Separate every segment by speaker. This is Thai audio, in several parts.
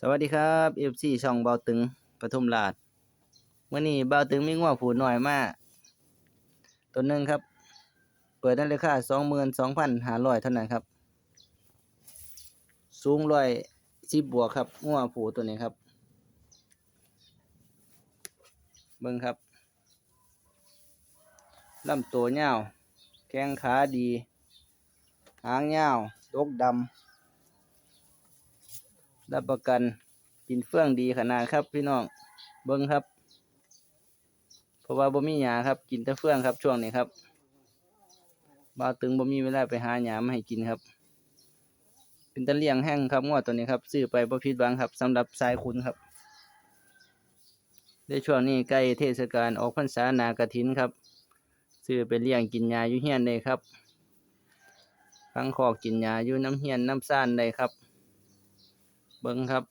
Speaker 1: สวัสดีครับเอฟซีช่องเบาตึงปทุมราชเมื่อนี้เบาตึงมีงัวงผูหน้อยมากตัวหนึ่งครับ เปิดในราคาสองหมื่นสองพันห้าร้อยเท่านั้นครับ สูงร้อยสิบบวกครับงัวงผูตัวนี้ครับ เบิ่งครับลำตัวยาแข้งขาดี หางยาดกดำ รับประกันกินเฟื่องดีขนาดครับ พี่น้องเบิ้งครับ เพราะว่าบ่มีหยาครับกินแต่เฟื่องครับช่วงนี้ครับบ่าวตึงบ่มีเวลาไปหาหยามาให้กินครับ เป็นตะเลียงแห้งครับงวดตัวนี้ครับซื้อไปบ่ผิดหวังครับสำหรับสายคุณครับในช่วงนี้ใกล้เทศกาลออกพรรษานากฐินครับซื้อไปเลี้ยงกินหญ้าอยู่เฮียนได้ครับฟังคอกินหญ้าอยู่น้ำเฮียนน้ำซ่านได้ครับ บิ้งครับ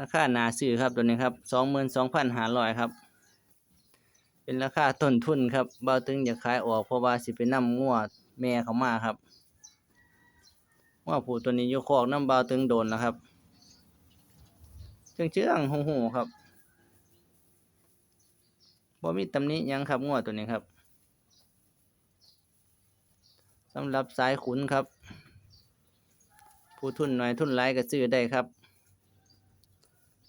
Speaker 1: ราคาหนาซื้อครับตัวนี้ครับสองหมื่นสองพันห้าร้อยครับ เป็นราคาต้นทุนครับเบาตึงอยากขายออกเพราะว่าสิไปนำงัวแม่เขามาครับงัวผูตัวนี้อยู่คอกน้ำเบาตึงโดนแล้วครับเชื่องเชื่องหูหูครับบ่มีตำหนิหยังครับงัวตัวนี้ครับ สำหรับสายขุนครับ ผู้ทุนหน่อยทุนหลายก็ซื้อได้ครับ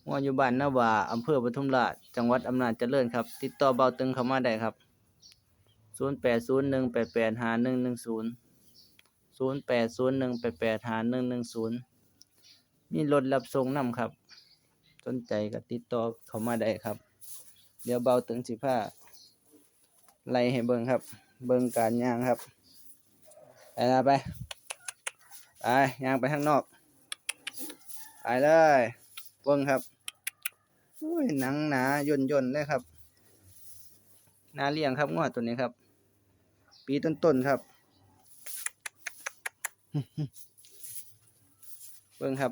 Speaker 1: งออยู่บ้านนาวาอำเภอปทุมราช จังหวัดอำนาจเจริญครับ ติดต่อเบาตึงเข้ามาได้ครับ 0801885110 0801885110 มีรถรับส่งนำครับ สนใจก็ติดต่อเข้ามาได้ครับ เดี๋ยวเบาตึงสิผ้าไล่ให้เบิ่งครับ เบิ่งการย่างครับ ไปละไป ไปย่างไปข้างนอก ไปเลยเบิ้งครับอุ้ยหนังหนาย่นย่นเลยครับนาเลี้ยงครับงวดตัวนี้ครับ ปีต้นๆครับ เบิ้งครับ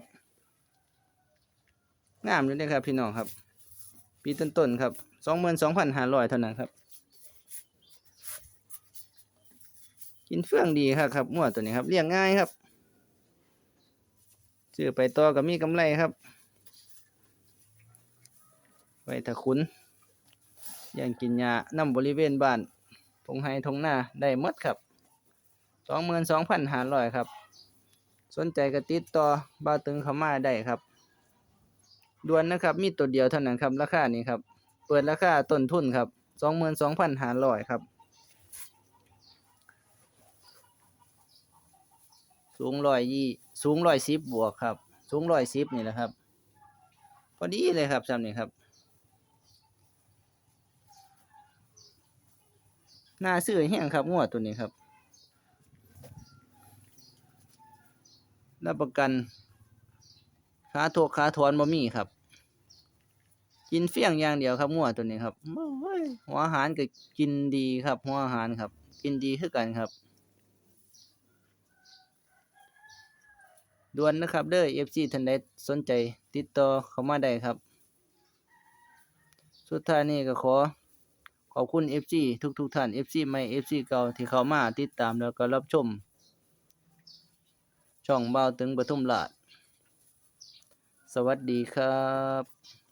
Speaker 1: งามเลยครับพี่น้องครับ ปีต้นๆครับสองหมื่นสองพันห้าร้อยเท่านั้นครับ กินเฟื่องดีครับครับงวตัวนี้ครับเลี้ยงง่ายครับซื้อไปต่อก็มีกำไรครับ ไว้ถ้าคุณยังกินยานำบริเวณบ้านทงไฮทงหน้าได้มดครับสองหมื่นสองพันห้าร้อยครับ สนใจก็ติดต่อบ้าตึงเข้ามาได้ครับด่วนนะครับ มีตัวเดียวเท่านั้นครับ ราคานี้ครับ เปิดราคาต้นทุนครับสองหมื่นสองพันห้าร้อยครับ สูงร้อยยี่สูงร้อยสิบบวกครับ สูงร้อยสิบนี่แหละครับ พอดีเลยครับจำนี่ครับน่าซื้อแห้งครับงวดตัวนี้ครับรับประกันขาโทกขาถอนบ่มีครับ กินเฟี้ยงอย่างเดียวครับงวดตัวนี้ครับโอ้ยหัวอาหารก็กินดีครับหัวอาหารครับ กินดีคือกันครับ ด่วนนะครับเด้อ FC ท่านใดสนใจติดต่อเข้ามาได้ครับ สุดท้ายนี้ก็ขอขอบคุณ FC ทุกทุกๆท่าน FC ใหม่ FC เก่าที่เข้ามาติดตามแล้วก็รับชม ช่องเบาตึงปทุมราชสวัสดีครับ